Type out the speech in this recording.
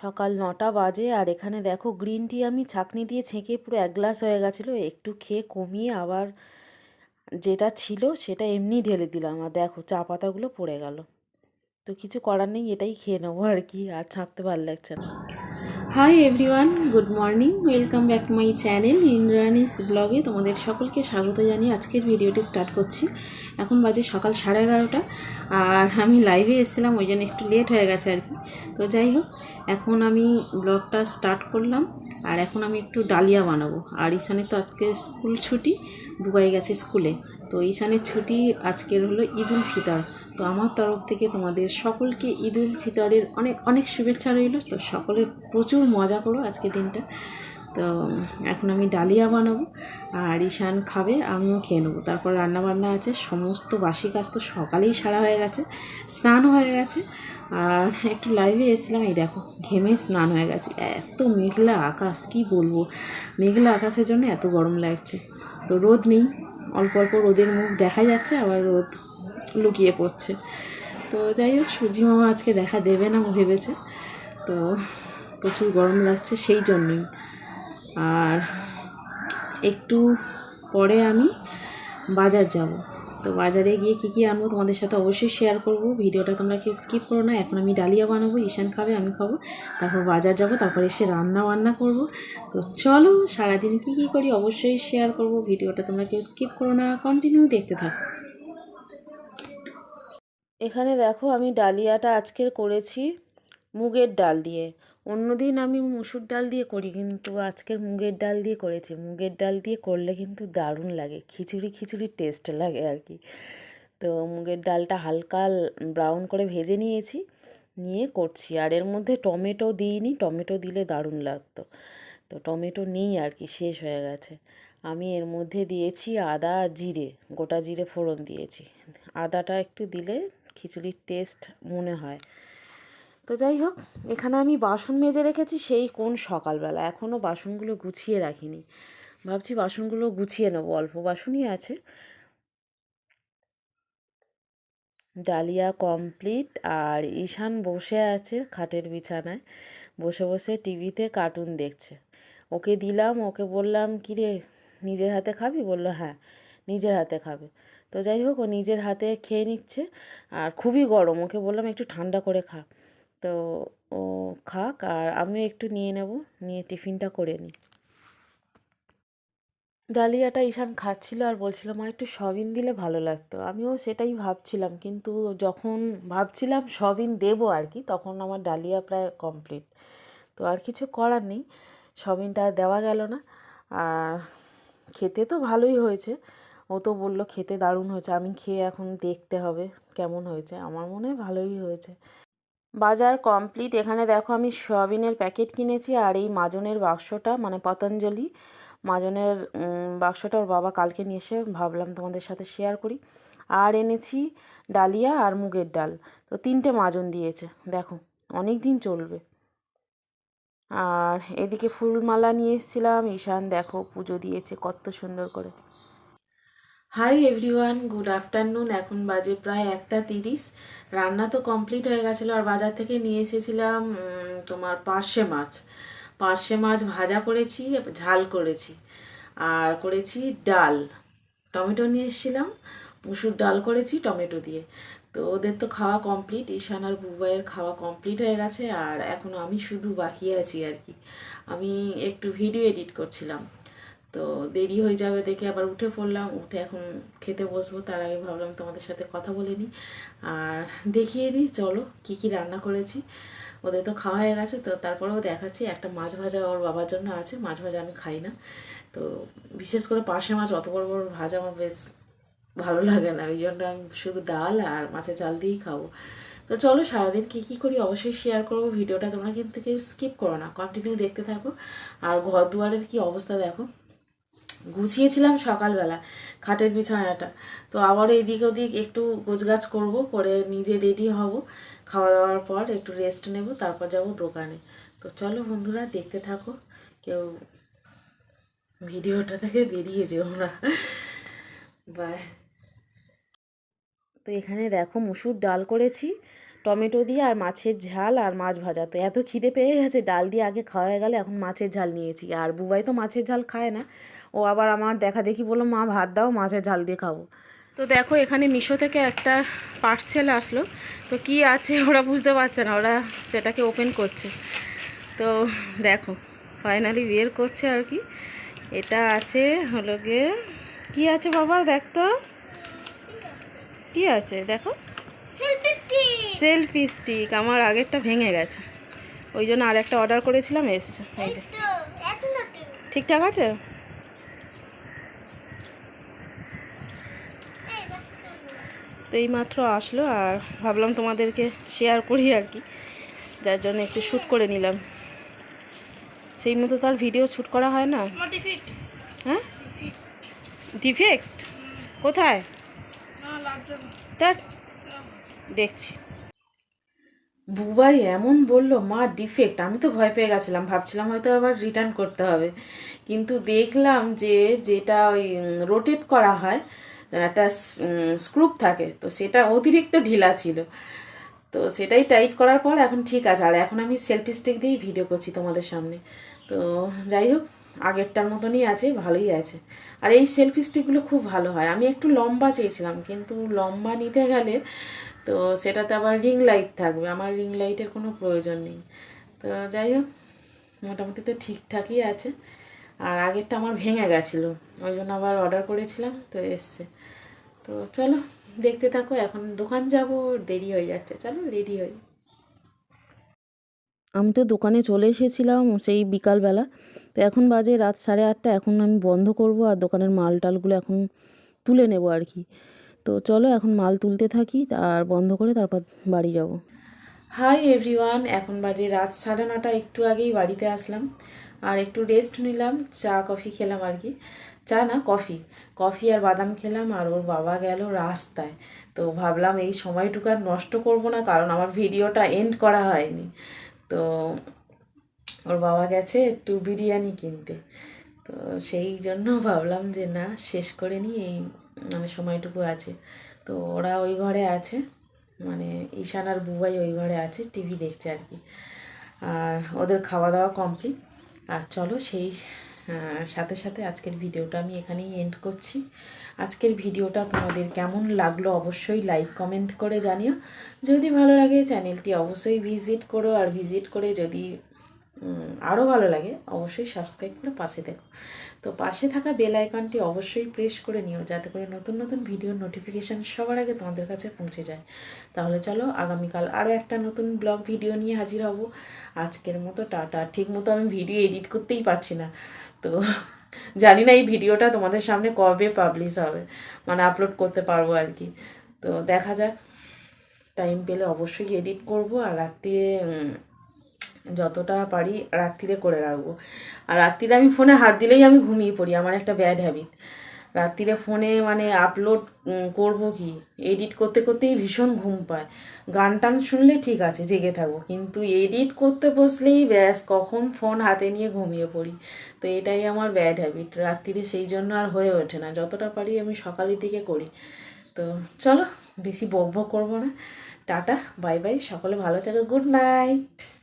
সকাল নটা বাজে আর এখানে দেখো গ্রিন টি আমি ছাঁকনি দিয়ে ছেঁকে পুরো এক গ্লাস হয়ে গেছিল, একটু খেয়ে কমিয়ে আবার যেটা ছিল সেটা এমনি ঢেলে দিলাম আর দেখো চা পাতাগুলো পড়ে গেল। তো কিছু করার নেই, এটাই খেয়ে নেব আর কি, আর ছাঁকতে ভালো লাগছে না। Hi everyone good morning welcome back to my channel Indrani's ব্লগে তোমাদের সকলকে স্বাগত জানিয়ে আজকের ভিডিওটি স্টার্ট করছি। এখন বাজে সকাল সাড়ে এগারোটা, আর আমি লাইভে এসেছিলাম, ওই জন্য একটু লেট হয়ে গেছে আর কি। তো যাই হোক এখন আমি ব্লগটা স্টার্ট করলাম, আর এখন আমি একটু ডালিয়া বানাবো। আর ঈশানের তো আজকে স্কুল ছুটি, বুবাই গেছে স্কুলে। তো ঈশানের ছুটি আজকের হলো ঈদ উল ফিতর। তো আমার তরফ থেকে তোমাদের সকলকে ঈদ উল ফিতরের অনেক অনেক শুভেচ্ছা রইল। তো সকলে প্রচুর মজা করো আজকে দিনটা। তো এখন আমি ডালিয়া বানাবো আর ঈশান খাবে, আমিও খেয়ে নেব। তারপর রান্নাবান্না আছে, সমস্ত বাসি কাজ তো সকালেই সারা হয়ে গেছে স্নান হয়ে গেছে। আর একটু লাইভে এসেছিলাম, এই দেখো, ঘেমে স্নান হয়ে গেছে। এত মেঘলা আকাশ, কি বলব? মেঘলা আকাশের জন্য এত গরম লাগছে। তো রোদ নেই, অল্প অল্প রোদের মুখ দেখা যাচ্ছে, আবার রোদ লুকিয়ে পড়ছে। তো যাই হোক, সুজি মামা আজকে দেখা দেবে না, ভেবেছে। তো প্রচুর গরম লাগছে, সেই জন্যই। আর একটু পরে আমি বাজার যাব। তো বাজারে গিয়ে কী কী আনব তোমাদের সাথে অবশ্যই শেয়ার করব। ভিডিওটা তোমরা কেউ স্কিপ করো না। এখন আমি ডালিয়া বানাবো, ঈশান খাবে, আমি খাব। তারপর বাজার যাব, তারপর এসে রান্না বান্না করব। তো চলো, সারাদিন কী কী করি অবশ্যই শেয়ার করব। ভিডিওটা তোমরা কেউ স্কিপ করো না। কন্টিনিউ দেখতে থাকো। এখানে দেখো, আমি ডালিয়াটা আজকের করেছি মুগের ডাল দিয়ে। অন্যদিন আমি মুসুর ডাল দিয়ে করি, কিন্তু আজকের মুগের ডাল দিয়ে করেছি। মুগের ডাল দিয়ে করলে কিন্তু দারুণ লাগে, খিচুড়ি খিচুড়ি টেস্ট লাগে আর কি। তো মুগের ডালটা হালকা ব্রাউন করে ভেজে নিয়েছি, নিয়ে করছি। আর এর মধ্যে টমেটো দিইনি, টমেটো দিলে দারুণ লাগতো। তো টমেটো নেই আর কি, শেষ হয়ে গেছে। আমি এর মধ্যে দিয়েছি আদা জিরে, গোটা জিরে ফোড়ন দিয়েছি। আদাটা একটু দিলে খিচুড়ির টেস্ট মনে হয়। তো যাই হোক, এখানে আমি বাসন মেজে রেখেছি, সেই কোন সকালবেলা। এখনও বাসনগুলো গুছিয়ে রাখিনি। ভাবছি বাসনগুলো গুছিয়ে নেব, অল্প বাসনই আছে। ডালিয়া কমপ্লিট, আর ঈশান বসে আছে খাটের বিছানায়। বসে বসে টিভিতে কার্টুন দেখছে। ওকে দিলাম, ওকে বললাম, কিরে, নিজের হাতে খাবি? বলল হ্যাঁ নিজের হাতে খাবে। তো যাই হোক, ও নিজের হাতে খেয়ে নিচ্ছে, আর খুবই গরম। ওকে বললাম, একটু ঠান্ডা করে খা। তো ও খাক আর আমিও একটু নিয়ে নেব, নিয়ে টিফিনটা করে নিই। ডালিয়াটা ঈশান খাচ্ছিল আর বলছিল, মা, একটু সবিন দিলে ভালো লাগতো। আমিও সেটাই ভাবছিলাম, কিন্তু যখন ভাবছিলাম সবিন দেবো আর কি, তখন আমার ডালিয়া প্রায় কমপ্লিট তো আর কিছু করার নেই, সবিনটা দেওয়া গেল না। আর খেতে তো ভালোই হয়েছে। ও তো বলল, খেতে দারুণ হয়েছে, আমি খেয়ে এখন দেখতে হবে কেমন হয়েছে। আমার মনে হয় ভালোই হয়েছে। বাজার কমপ্লিট। এখানে দেখো আমি সয়াবিনের প্যাকেট কিনেছি আর এই মাজনের বাক্সটা মানে পতঞ্জলি মাজনের বাক্সটা ওর বাবা কালকে নিয়ে এসে ভাবলাম তোমাদের সাথে শেয়ার করি। আর এনেছি ডালিয়া আর মুগের ডাল। তো তিনটে মাজন দিয়েছে, দেখো অনেক দিন চলবে। আর এদিকে ফুলমালা নিয়ে এসেছিলাম, ঈশান দেখো পুজো দিয়েছে কত সুন্দর করে। হাই এভরিওয়ান গুড আফটারনুন এখন বাজে প্রায় একটা তিরিশ। রান্না তো কমপ্লিট হয়ে গেছিল আর বাজার থেকে নিয়ে এসেছিলাম তোমার পার্শে মাছ। পার্শে মাছ ভাজা করেছি, ঝাল করেছি। আর করেছি ডাল। টমেটো নিয়ে এসেছিলাম, মুসুর ডাল করেছি, টমেটো দিয়ে। তো ওদের তো খাওয়া কমপ্লিট ঈশান আর বুবাইয়ের খাওয়া কমপ্লিট হয়ে গেছে আর এখন আমি শুধু বাকি আছি আর কি। আমি একটু ভিডিও এডিট করছিলাম। তো দেরি হয়ে যাবে দেখে আবার উঠে পড়লাম, উঠে এখন খেতে বসবো, তার আগে ভাবলাম তোমাদের সাথে কথা বলে নিই। আর দেখিয়ে দিই, চলো কি কি রান্না করেছি। ওদের তো খাওয়া হয়ে গেছে, তো তারপরেও দেখাচ্ছি, একটা মাছ ভাজা ওর বাবার জন্য আছে, মাছ ভাজা আমি খাই না। তো বিশেষ করে পাশে মাছ অত বড় বড় ভাজা আমার বেশ ভালো লাগে না, ওই জন্য আমি শুধু ডাল আর মাছের চাল দিয়েই খাব। তো চলো সারাদিন কী কী করি অবশ্যই শেয়ার করব, ভিডিওটা তোমরা কিন্তু কেউ স্কিপ করো না কন্টিনিউ দেখতে থাকো। আর ঘর দুয়ারের কী অবস্থা দেখো। গুছিয়েছিলাম সকালবেলা খাটের বিছানাটা। তো আবার এদিক ওদিক একটু গোছগাছ করব, করে নিজে রেডি হব। খাওয়া দাওয়ার পর একটু রেস্ট নেব, তারপর যাব দোকানে। তো চলো বন্ধুরা, দেখতে থাকো। কেউ ভিডিওটা থেকে বেরিয়ে যেও না। বাই তো এখানে দেখো মুসুর ডাল করেছি। টমেটো দিয়ে আর মাছের ঝাল আর মাছ ভাজা। তো এত খিদে পেয়ে গেছে, ডাল দিয়ে আগে খাওয়া হয়ে গেলে এখন মাছের ঝাল নিয়েছি। আর বুবাই তো মাছের ঝাল খায় না। ও আবার আমার দেখা দেখি বলল, মা, ভাত দাও, মাছের ঝাল দিয়ে খাব। তো দেখো, এখানে মিশো থেকে একটা পার্সেল আসলো। তো কি আছে ওরা বুঝতে পারছে না, ওরা সেটাকে ওপেন করছে। তো দেখো, ফাইনালি বের করছে আর কি। এটা আছে হলো গিয়ে, কী আছে বাবা, দেখ তো। কি আছে, দেখো। সেলফি স্টিক আমার আগেরটা ভেঙে গেছে। ওই জন্য আর একটা অর্ডার করেছিলাম এসছে। এই যে। ঠিকঠাক আছে? তো এই মাত্র আসলো আর ভাবলাম তোমাদেরকে শেয়ার করি আর কি। যার জন্য একটু শ্যুট করে নিলাম। সেই মতো তার ভিডিও শ্যুট করা হয় না। হ্যাঁ? ডিফেক্ট কোথায়? তা দেখছি। বুবাই এমন বলল, মা ডিফেক্ট আমি তো ভয় পেয়ে গেছিলাম, ভাবছিলাম হয়তো আবার রিটার্ন করতে হবে। কিন্তু দেখলাম যে যেটা ওই রোটেট করা হয়, একটা স্ক্রুপ থাকে, তো সেটা অতিরিক্ত ঢিলা ছিল। তো সেটাই টাইট করার পর এখন ঠিক আছে, আর এখন আমি সেলফি স্টিক দিয়েই ভিডিও করছি তোমাদের সামনে। তো যাই হোক, আগেরটার মতনই আছে, ভালোই আছে। আর এই সেলফি স্টিকগুলো খুব ভালো হয়। আমি একটু লম্বা চেয়েছিলাম, কিন্তু লম্বা নিতে গেলে তো সেটাতে আবার রিং লাইট থাকবে। আমার রিং লাইটের কোনো প্রয়োজন নেই। তো যাই হোক, মোটামুটি তো ঠিকঠাকই আছে। আর আগেরটা আমার ভেঙে গেছিল, ওই জন্য আবার অর্ডার করেছিলাম, তো এসছে। তো চলো, দেখতে থাকো, এখন দোকান যাব, দেরি হয়ে যাচ্ছে। চলো রেডি হই। আমি তো দোকানে চলে এসেছিলাম সেই বিকালবেলা। তো এখন বাজে রাত সাড়ে আটটা, এখন আমি বন্ধ করব আর দোকানের মাল টালগুলো এখন তুলে নেব আর কি। তো চলো এখন মাল তুলতে থাকি আর বন্ধ করে তারপর বাড়ি যাব। হাই এভরিওয়ান এখন বাজে রাত সাড়ে নটা, একটু আগেই বাড়িতে আসলাম। আর একটু রেস্ট নিলাম, চা কফি খেলাম আর কি। চা না কফি কফি আর বাদাম খেলাম আর ওর বাবা গেল রাস্তায়। তো ভাবলাম এই সময়টুকু আর নষ্ট করব না, কারণ আমার ভিডিওটা এন্ড করা হয়নি। তো ওর বাবা গেছে একটু বিরিয়ানি কিনতে। তো সেই জন্য ভাবলাম যে না, শেষ করে নিই এই মানে সময়টুকু আছে। তো ওরা ওই ঘরে আছে। মানে ঈশান আর বুবাই ওই ঘরে আছে, টিভি দেখছে আর কি। আর ওদের খাওয়া দাওয়া কমপ্লিট আর চলো সেই সাথে সাথে আজকের ভিডিওটা আমি এখানেই এন্ড করছি। আজকের ভিডিওটা তোমাদের কেমন লাগল অবশ্যই লাইক কমেন্ট করে জানিও। যদি ভালো লাগে চ্যানেলটি অবশ্যই ভিজিট করো। আর ভিজিট করে যদি আরও ভালো লাগে অবশ্যই সাবস্ক্রাইব করে পাশে দেখো তো পাশে থাকা বেল আইকনটি অবশ্যই প্রেস করে নিও যাতে করে নতুন নতুন ভিডিওর নোটিফিকেশান সবার আগে তোমাদের কাছে পৌঁছে যায়। তাহলে চলো আগামীকাল আরও একটা নতুন ব্লগ ভিডিও নিয়ে হাজির হব। আজকের মতো টাটা। ঠিক মতো আমি ভিডিও এডিট করতেই পারছি না। তো জানি না এই ভিডিওটা তোমাদের সামনে কবে পাবলিশ হবে মানে আপলোড করতে পারব আর কি। তো দেখা যাক টাইম পেলে অবশ্যই এডিট করব। আর রাত্রিরে উম, যতটা পারি রাত্রিরে করে রাখব। আর রাত্রিরে আমি ফোনে হাত দিলেই আমি ঘুমিয়ে পড়ি, আমার একটা ব্যাড হ্যাবিট রাত্রিরে ফোনে মানে আপলোড করব কি? এডিট করতে করতেই ভীষণ ঘুম পায়। গান টান শুনলে ঠিক আছে, জেগে থাকব। কিন্তু এডিট করতে বসলেই ব্যাস, কখন ফোন হাতে নিয়ে ঘুমিয়ে পড়ি। তো এটাই আমার ব্যাড হ্যাবিট রাত্রিরে সেই জন্য আর হয়ে ওঠে না। যতটা পারি আমি সকালের দিকে করি। তো চলো, বেশি বক বক করব না। টাটা বাই বাই সকলে ভালো থেকো। Good night